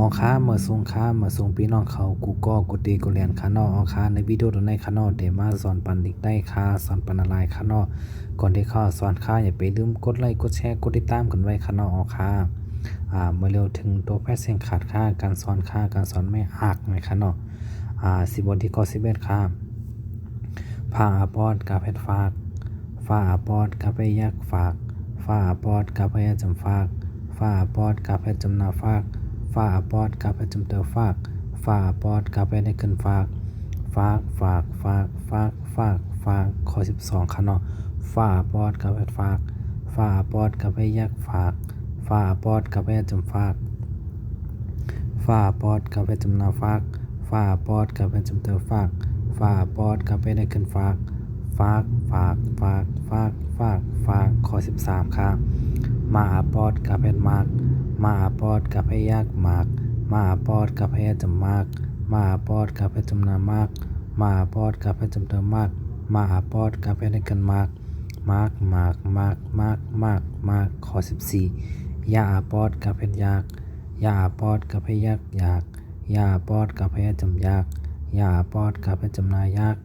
ออค้าเมื่อส่งค้าเมื่อส่งพี่น้องเขากูก็กูตีกูเรียนคานอออค้าในวิดีโอตัวในคานอเดมาสอนปันดิกได้ค่าสอนปันอะไรคานอก่อนที่ข้าสอนค้าอย่าไปลืมกดไลค์กดแชร์กดติดตามกันไว้คานอออค้าอ่าเมื่อเร็วถึงตัวแพทย์เสียงขาดค่าการสอนค่าการสอนไม่อักในคานออ่าสิบนที่ก็สิบเอ็ดค่าผ้าอาปอดกาเพชรฝากฟ้าอาปอดกาไปยักฝากฟ้าอาปอดกาไปยาจำฝากฟ้าอาปอดกาไปจำนาฝาก ฝ้าปอดกาไปจำเตอฝากฝ้าปอดกาไปในเกินฝากฝากฝากฝากฝากฝากฝากข้อ12ค่ะเนาะฝ้าปอดกาไปฝากฝ้าปอดกาไปแยกฝากฝ้าปอดกาไปจำฝากฝ้าปอดกาไปจำนาฝากฝ้าปอดกาไปจำเตอฝากฝ้าปอดกาไปในเกินฝากฝากฝากฝากฝากฝากฝากข้อ13ค่ะมาปอดกาเป็นมาก มาปอดกับให้ยากมาก มาปอดกับให้จำมาก มาปอดกับให้จำนามาก มาปอดกับให้จำเติมมาก มาปอดกับให้ได้กันมาก มากมากมากมากมากมากข้อ14ยาปอดกับให้ยากยาปอดกับให้ยากยากยาปอดกับให้จำยากยาปอดกับให้จำนายาก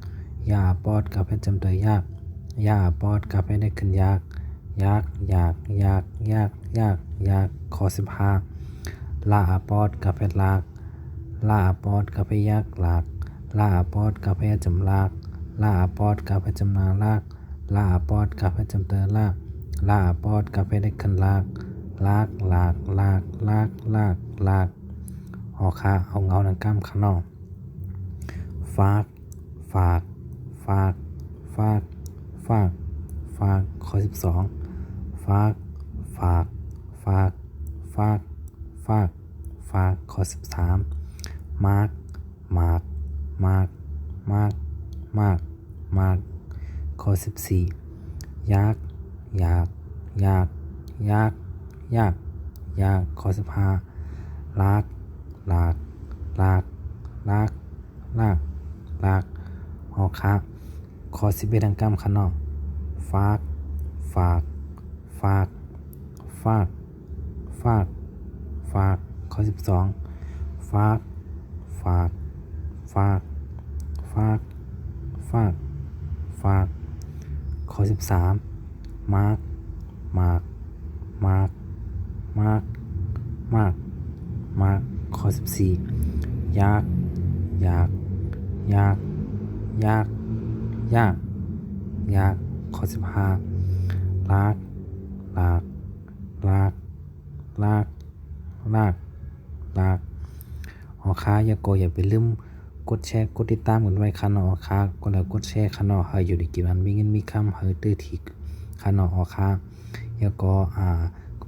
ยาปอดกับให้จำเตยยากยาปอดกับให้ได้กันยากยากยากยากยากยาก ยากข้อสิบห้าลาอาปอดกับเพชรลากลาอาปอดกับเพยากลากลาอาปอดกับเพจำลากลาอาปอดกับเพจำนาลากลาอาปอดกับเพจำเตอลากลาอาปอดกับเพได้คันลากลากลากลากลากลากลากหอคาเอาเงาหนังกล้ามข้างนอกฝากฝากฝากฝากฝากฝากข้อสิบสองฝากฝาก ฝากฝากฝากฝากข้อสิบสามมากมาร์กมาร์กมาร์กมาร์กมากข้อสิบสี่ยากยากยากยากยากยากข้อสิบห้าลากลากลากลากลากลากหอคาข้อสิบเอ็ดดังกล้ามขางนอกฝาก ฝาก ฝาก ฝาก ฝาก ฝาก ข้อสิบสองฝาก ฝาก ฝาก ฝาก ฝาก ฝาก ข้อสิบสามมาร์กมาร์กมาร์กมาร์กมาร์กมาร์กข้อสิบสี่ยาก ยาก ยาก ยาก ยาก ยาก ข้อสิบห้าลากลากลาก ลาก ลาก ลากหอค้าอย่าโกอย่าไปลืมกดแชร์กดติดตามกันไว้ค่ะเนาะหอค้ากดแล้วกดแชร์ค่ะเนาะให้อยู่ในกี่วันมีเงินมีคำให้ตื้อทีค่ะเนาะหอค้าอย่าก็อ่า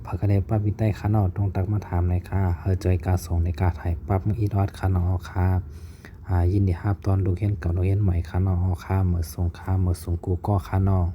พักกระเดปั๊บวิตัยค่ะเนาะต้องตักมาถามในอยค่ะเฮาจอยกาส่งในกาถ่ายปั๊บอีดอดค่ะเนาะหอค้าอ่ายินดีครับตอนดูเห็นกับดูเห็นใหม่ค่ะเนาะหอค้าเมื่อส่งค่ะเมื่อส่งกูก็ค่ะเนาะ